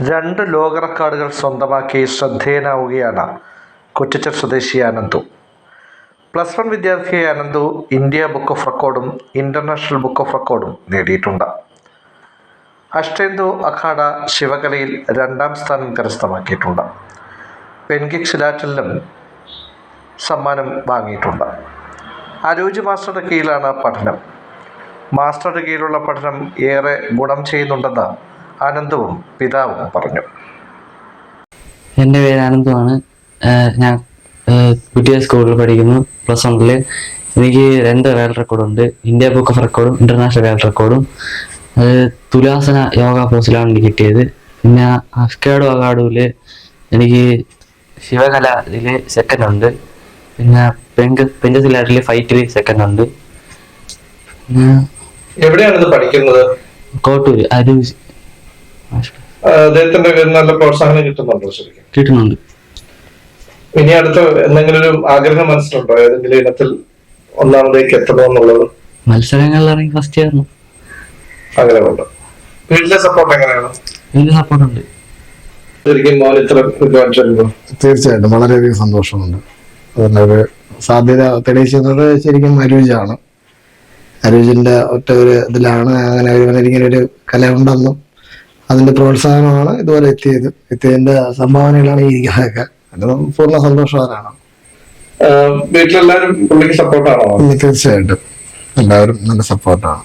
രണ്ട് ലോക റെക്കോർഡുകൾ സ്വന്തമാക്കി ശ്രദ്ധേയനാവുകയാണ് കുറ്റിച്ചർ സ്വദേശി അനന്തു. പ്ലസ് വൺ വിദ്യാർത്ഥിയായ അനന്തു ഇന്ത്യ ബുക്ക് ഓഫ് റെക്കോർഡും ഇന്റർനാഷണൽ ബുക്ക് ഓഫ് റെക്കോർഡും നേടിയിട്ടുണ്ട്. അഷ്ടേന്ദു അഖാഡ ശിവകലയിൽ രണ്ടാം സ്ഥാനം കരസ്ഥമാക്കിയിട്ടുണ്ട്. പെൻകിക് ശിലാറ്റലിലും സമ്മാനം വാങ്ങിയിട്ടുണ്ട്. അരൂജ് മാസ്റ്ററുടെ കീഴിലാണ് പഠനം. മാസ്റ്ററുടെ കീഴിലുള്ള പഠനം ഏറെ ഗുണം ചെയ്യുന്നുണ്ടെന്ന് ആനന്ദവും പിതാവും പറഞ്ഞു. എന്റെ പേര് ആനന്ദമാണ് ഞാൻ കുട്ടിയെ സ്കൂളിൽ പഠിക്കുന്നു. പ്ലസ് വണ്ണിൽ എനിക്ക് രണ്ട് വേൾഡ് റെക്കോർഡുണ്ട് ഇന്ത്യ ബുക്ക് ഓഫ് റെക്കോർഡും ഇന്റർനാഷണൽ വേൾഡ് റെക്കോർഡും അത് തുലാസന യോഗ പോസിലാണ് എനിക്ക് കിട്ടിയത്. പിന്നെ അസ്കാഡോ അഗാഡുവിൽ എനിക്ക് ശിവകലയിൽ സെക്കൻഡ് ഉണ്ട്. പിന്നെ പെങ്ക് പെഞ്ചസിലാറ്റിൽ ഫൈറ്റിൽ സെക്കൻഡ് ഉണ്ട്. പിന്നെ എവിടെയാണ് പഠിക്കുന്നത്? കോട്ടൂര് അരൂർ അദ്ദേഹത്തിന്റെ നല്ല പ്രോത്സാഹനം കിട്ടുന്നുണ്ടോ ശരിക്കും? കിട്ടുന്നുണ്ട്. ഇനി അടുത്ത എന്തെങ്കിലും ഒരു ആഗ്രഹം മനസ്സിലുണ്ടോ? ഏതെങ്കിലും ഇനത്തിൽ ഒന്നാമതേക്ക് എത്തണമെന്നുള്ളത്? മത്സരങ്ങളിൽ ഇറങ്ങി ഫസ്റ്റ് ആയിരുന്നു ആഗ്രഹമുണ്ട്? വീട്ടിലെ സപ്പോർട്ട് എങ്ങനെയാണ്? എനിക്ക് സപ്പോർട്ടുണ്ട് ശരിക്കും മോൻ ഇത്ര തീർച്ചയായിട്ടും. വളരെയധികം സന്തോഷമുണ്ട്. അതിനൊരു ഒരു സാധ്യത തെളിയിച്ചത് ശരിക്കും അരൂജാണ് അരൂജിന്റെ ഒറ്റ ഒരു ഇതിലാണ്. അങ്ങനെ ഒരു ഇങ്ങനെ ഒരു കല ഉണ്ടെന്നും അതിന്റെ പ്രോത്സാഹനമാണ് ഇതുവരെ എത്തിയത് എത്തിയതിന്റെ സംഭാവനകളാണ് ഈ ഇരിക്കുന്നതൊക്കെ. അതും പൂർണ സന്തോഷവാനാണ്. വീട്ടിലെല്ലാവരും പുള്ളിക്ക് സപ്പോർട്ടാണോ തീർച്ചയായിട്ടും. എല്ലാവരും നല്ല സപ്പോർട്ടാണ്